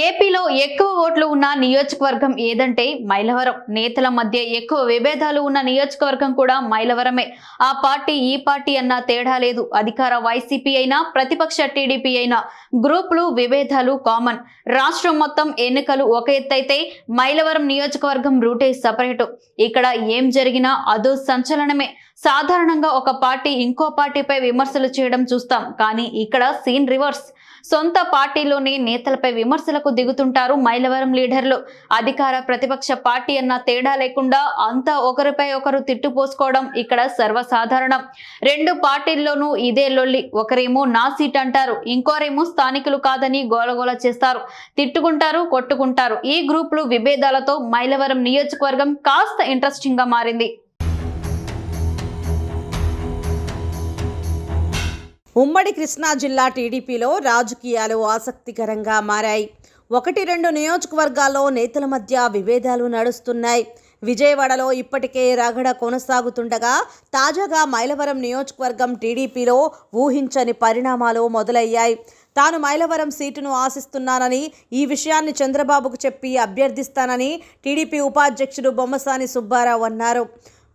ఏపీలో ఎక్కువ ఓట్లు ఉన్న నియోజకవర్గం ఏదంటే మైలవరం. నేతల మధ్య ఎక్కువ విభేదాలు ఉన్న నియోజకవర్గం కూడా మైలవరమే. ఆ పార్టీ ఈ పార్టీ అన్న తేడా లేదు. అధికార వైసీపీ అయినా ప్రతిపక్ష టీడీపీ అయినా గ్రూపులు విభేదాలు కామన్. రాష్ట్రం మొత్తం ఎన్నికలు ఒక ఎత్తైతే మైలవరం నియోజకవర్గం రూటే సపరేటు. ఇక్కడ ఏం జరిగినా అదో సంచలనమే. సాధారణంగా ఒక పార్టీ ఇంకో పార్టీపై విమర్శలు చేయడం చూస్తాం కానీ ఇక్కడ సీన్ రివర్స్. సొంత పార్టీలోని నేతలపై విమర్శలకు దిగుతుంటారు మైలవరం లీడర్లు. అధికార ప్రతిపక్ష పార్టీ అన్న తేడా లేకుండా అంతా ఒకరిపై ఒకరు తిట్టుపోసుకోవడం ఇక్కడ సర్వసాధారణం. రెండు పార్టీల్లోనూ ఇదే లొల్లి ఒకరేమో నా సీట్ అంటారు ఇంకోరేమో స్థానికులు కాదని గోలగోల చేస్తారు. తిట్టుకుంటారు కొట్టుకుంటారు. ఈ గ్రూపులు విభేదాలతో మైలవరం నియోజకవర్గం కాస్త ఇంట్రెస్టింగ్గా మారింది. ఉమ్మడి కృష్ణా జిల్లా టీడీపీలో రాజకీయాలు ఆసక్తికరంగా మారాయి. ఒకటి రెండు నియోజకవర్గాల్లో నేతల మధ్య విభేదాలు నడుస్తున్నాయి. విజయవాడలో ఇప్పటికే రగడ కొనసాగుతుండగా తాజాగా మైలవరం నియోజకవర్గం టీడీపీలో ఊహించని పరిణామాలు మొదలయ్యాయి. తాను మైలవరం సీటును ఆశిస్తున్నానని ఈ విషయాన్ని చంద్రబాబుకు చెప్పి అభ్యర్థిస్తానని టీడీపీ ఉపాధ్యక్షుడు బొమ్మసాని సుబ్బారావు అన్నారు.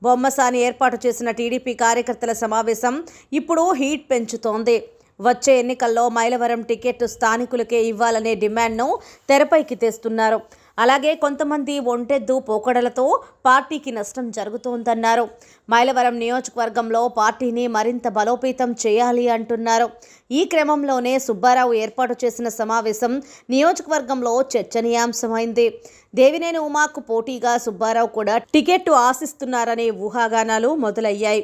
బొమ్మసాని ఏర్పాటు చేసిన టీడీపీ కార్యకర్తల సమావేశం ఇప్పుడు హీట్ పెంచుతోంది. వచ్చే ఎన్నికల్లో మైలవరం టికెట్ స్థానికులకే ఇవ్వాలనే డిమాండ్ను తెరపైకి తెస్తున్నారు. అలాగే కొంతమంది ఒంటెద్దు పోకడలతో పార్టీకి నష్టం జరుగుతోందన్నారు. మైలవరం నియోజకవర్గంలో పార్టీని మరింత బలోపేతం చేయాలి అంటున్నారు. ఈ క్రమంలోనే సుబ్బారావు ఏర్పాటు చేసిన సమావేశం నియోజకవర్గంలో చర్చనీయాంశమైంది. దేవినేని ఉమాకు పోటీగా సుబ్బారావు కూడా టికెట్టు ఆశిస్తున్నారనే ఊహాగానాలు మొదలయ్యాయి.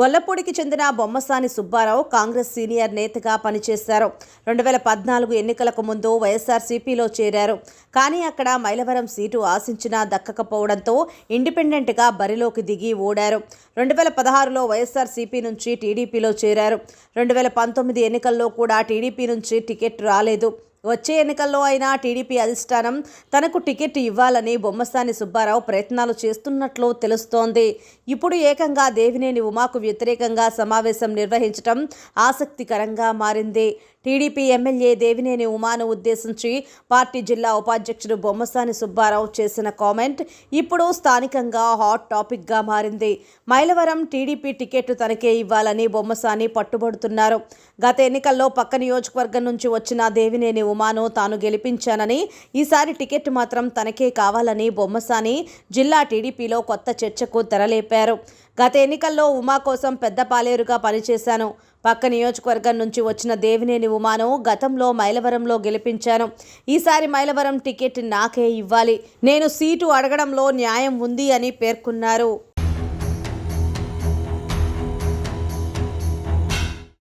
గొల్లపూడికి చెందిన బొమ్మసాని సుబ్బారావు కాంగ్రెస్ సీనియర్ నేతగా పనిచేశారు. రెండు వేల పద్నాలుగు ఎన్నికలకు ముందు వైఎస్ఆర్సీపీలో చేరారు. కానీ అక్కడ మైలవరం సీటు ఆశించినా దక్కకపోవడంతో ఇండిపెండెంట్గా బరిలోకి దిగి ఓడారు. రెండు వేల పదహారులో వైఎస్ఆర్సీపీ నుంచి టీడీపీలో చేరారు. రెండు వేల పంతొమ్మిది ఎన్నికల్లో కూడా టీడీపీ నుంచి టికెట్ రాలేదు. వచ్చే ఎన్నికల్లో అయినా టీడీపీ అధిష్టానం తనకు టికెట్ ఇవ్వాలని బొమ్మసాని సుబ్బారావు ప్రయత్నాలు చేస్తున్నట్లు తెలుస్తోంది. ఇప్పుడు ఏకంగా దేవినేని ఉమాకు వ్యతిరేకంగా సమావేశం నిర్వహించడం ఆసక్తికరంగా మారింది. టీడీపీ ఎమ్మెల్యే దేవినేని ఉమాను ఉద్దేశించి పార్టీ జిల్లా ఉపాధ్యక్షుడు బొమ్మసాని సుబ్బారావు చేసిన కామెంట్ ఇప్పుడు స్థానికంగా హాట్ టాపిక్గా మారింది. మైలవరం టీడీపీ టికెట్ తనకే ఇవ్వాలని బొమ్మసాని పట్టుబడుతున్నారు. గత ఎన్నికల్లో పక్క నియోజకవర్గం నుంచి వచ్చిన దేవినేని ఉమాను తాను గెలిపించానని ఈసారి టికెట్ మాత్రం తనకే కావాలని బొమ్మసాని జిల్లా టీడీపీలో కొత్త చర్చకు తెరలేపారు. గత ఎన్నికల్లో ఉమా కోసం పెద్ద పాలేరుగా పనిచేశాను. పక్క నియోజకవర్గం నుంచి వచ్చిన దేవినేని ఉమాను గతంలో మైలవరంలో గెలిపించాను. ఈసారి మైలవరం టికెట్ నాకే ఇవ్వాలి. నేను సీటు అడగడంలో న్యాయం ఉంది అని పేర్కొన్నారు.